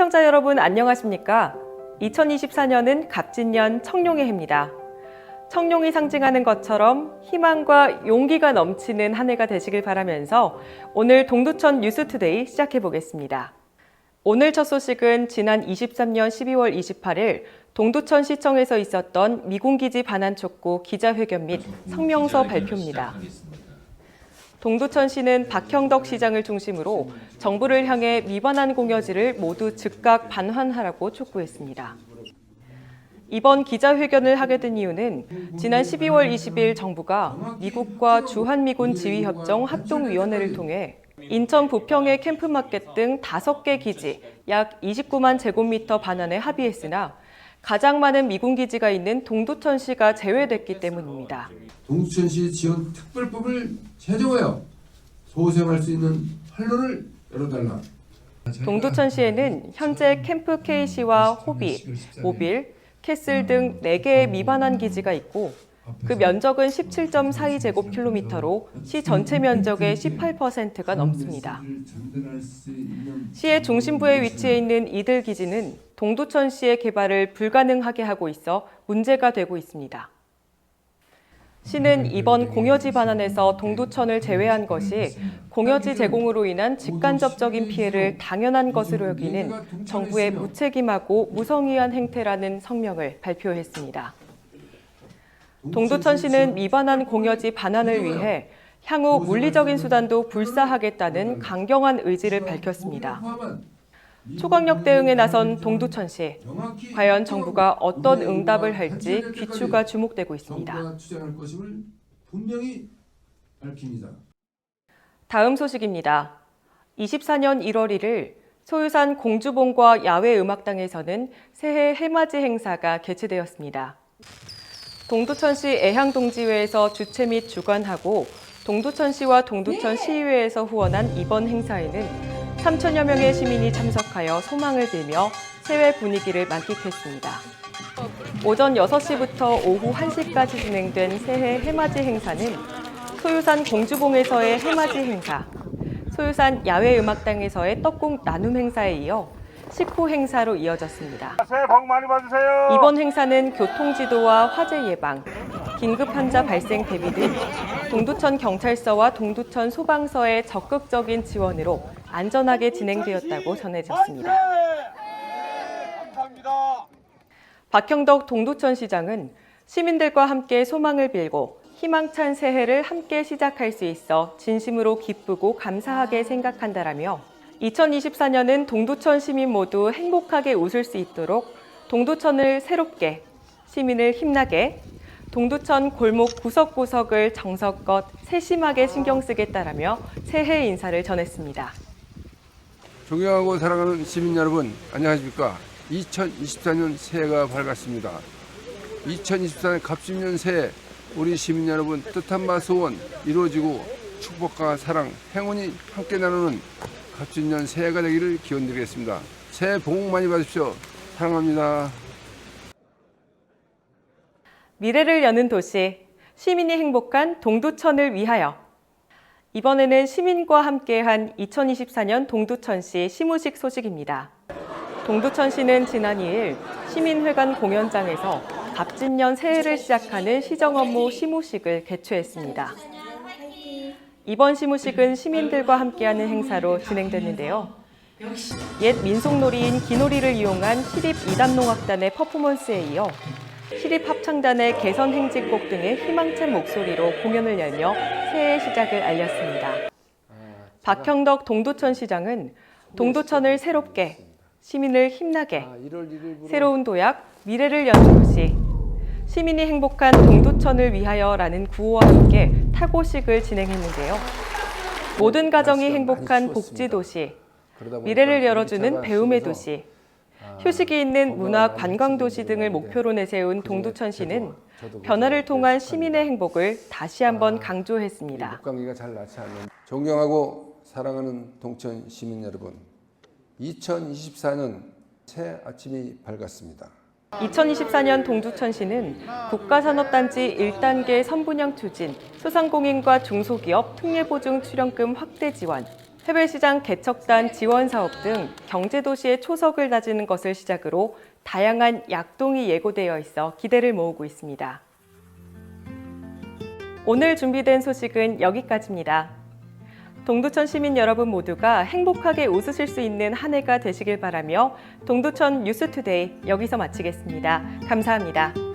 시청자 여러분 안녕하십니까? 2024년은 갑진년 청룡의 해입니다. 청룡이 상징하는 것처럼 희망과 용기가 넘치는 한 해가 되시길 바라면서 오늘 동두천 뉴스투데이 시작해 보겠습니다. 오늘 첫 소식은 지난 23년 12월 28일 동두천 시청에서 있었던 미군기지 반환 촉구 기자회견 및 성명서 발표입니다. 동두천 시는 박형덕 시장을 중심으로 정부를 향해 미반환 공여지를 모두 즉각 반환하라고 촉구했습니다. 이번 기자회견을 하게 된 이유는 지난 12월 20일 정부가 미국과 주한미군 지휘협정 합동위원회를 통해 인천 부평의 캠프마켓 등 5개 기지 약 29만 제곱미터 반환에 합의했으나 가장 많은 미군 기지가 있는 동두천시가 제외됐기 때문입니다. 동두천시 지원 특별법을 제정하여 소생할 수 있는 활로를 열어달라. 동두천시에는 현재 캠프 K시와 호비, 모빌, 캐슬 등 4개의 미반환 기지가 있고 그 면적은 17.42제곱킬로미터로 시 전체 면적의 18%가 넘습니다. 시의 중심부에 위치해 있는 이들 기지는 동두천시의 개발을 불가능하게 하고 있어 문제가 되고 있습니다. 시는 이번 공여지 반환에서 동두천을 제외한 것이 공여지 제공으로 인한 직간접적인 피해를 당연한 것으로 여기는 정부의 무책임하고 무성의한 행태라는 성명을 발표했습니다. 동두천 시는 미반환 공여지 반환을 위해 향후 물리적인 수단도 불사하겠다는 강경한 의지를 밝혔습니다. 초강력 대응에 나선 동두천 시. 과연 정부가 어떤 응답을 할지 귀추가 주목되고 있습니다. 다음 소식입니다. 24년 1월 1일 소유산 공주봉과 야외음악당에서는 새해 해맞이 행사가 개최되었습니다. 동두천시 애향동지회에서 주최 및 주관하고 동두천시와 동두천시의회에서 후원한 이번 행사에는 3천여 명의 시민이 참석하여 소망을 빌며 새해 분위기를 만끽했습니다. 오전 6시부터 오후 1시까지 진행된 새해 해맞이 행사는 소유산 공주봉에서의 해맞이 행사, 소유산 야외음악당에서의 떡국 나눔 행사에 이어 식후 행사로 이어졌습니다. 새해 복 많이 받으세요. 이번 행사는 교통지도와 화재 예방, 긴급 환자 발생 대비 등 동두천 경찰서와 동두천 소방서의 적극적인 지원으로 안전하게 진행되었다고 전해졌습니다. 박형덕 동두천 시장은 시민들과 함께 소망을 빌고 희망찬 새해를 함께 시작할 수 있어 진심으로 기쁘고 감사하게 생각한다라며 2024년은 동두천 시민 모두 행복하게 웃을 수 있도록 동두천을 새롭게 시민을 힘나게 동두천 골목 구석구석을 정석껏 세심하게 신경 쓰겠다라며 새해 인사를 전했습니다. 존경하고 사랑하는 시민 여러분, 안녕하십니까? 2024년 새해가 밝았습니다. 2024년 갑신년 새해 우리 시민 여러분 뜻한 바 소원 이루어지고 축복과 사랑, 행운이 함께 나누는 갑신년 새해가 되기를 기원드리겠습니다. 새해 복 많이 받으십시오. 사랑합니다. 미래를 여는 도시, 시민이 행복한 동두천을 위하여. 이번에는 시민과 함께한 2024년 동두천시 시무식 소식입니다. 동두천시는 지난 2일 시민회관 공연장에서 갑진년 새해를 시작하는 시정 업무 시무식을 개최했습니다. 이번 시무식은 시민들과 함께하는 행사로 진행됐는데요. 옛 민속놀이인 기놀이를 이용한 시립 이단농악단의 퍼포먼스에 이어 시립 합창단의 개선 행진곡 등의 희망찬 목소리로 공연을 열며 새해 시작을 알렸습니다. 박형덕 동두천 시장은 동두천을 새롭게, 시민을 힘나게, 새로운 도약, 미래를 도시, 시민이 행복한 동두천을 위하여라는 구호와 함께 타고식을 진행했는데요. 모든 가정이 행복한 복지 도시, 미래를 열어주는 배움의 도시, 휴식이 있는 문화 관광 도시 등을 목표로 내세운 동두천시는 변화를 통한 시민의 행복을 다시 한번 강조했습니다. 잘 낫지 않는 존경하고 사랑하는 동천 시민 여러분, 2024년 새 아침이 밝았습니다. 2024년 동두천시는 국가산업단지 1단계 선분양 추진, 소상공인과 중소기업 특례보증 출연금 확대 지원, 해외시장 개척단 지원 사업 등 경제도시의 초석을 다지는 것을 시작으로 다양한 약동이 예고되어 있어 기대를 모으고 있습니다. 오늘 준비된 소식은 여기까지입니다. 동두천 시민 여러분 모두가 행복하게 웃으실 수 있는 한 해가 되시길 바라며 동두천 뉴스투데이 여기서 마치겠습니다. 감사합니다.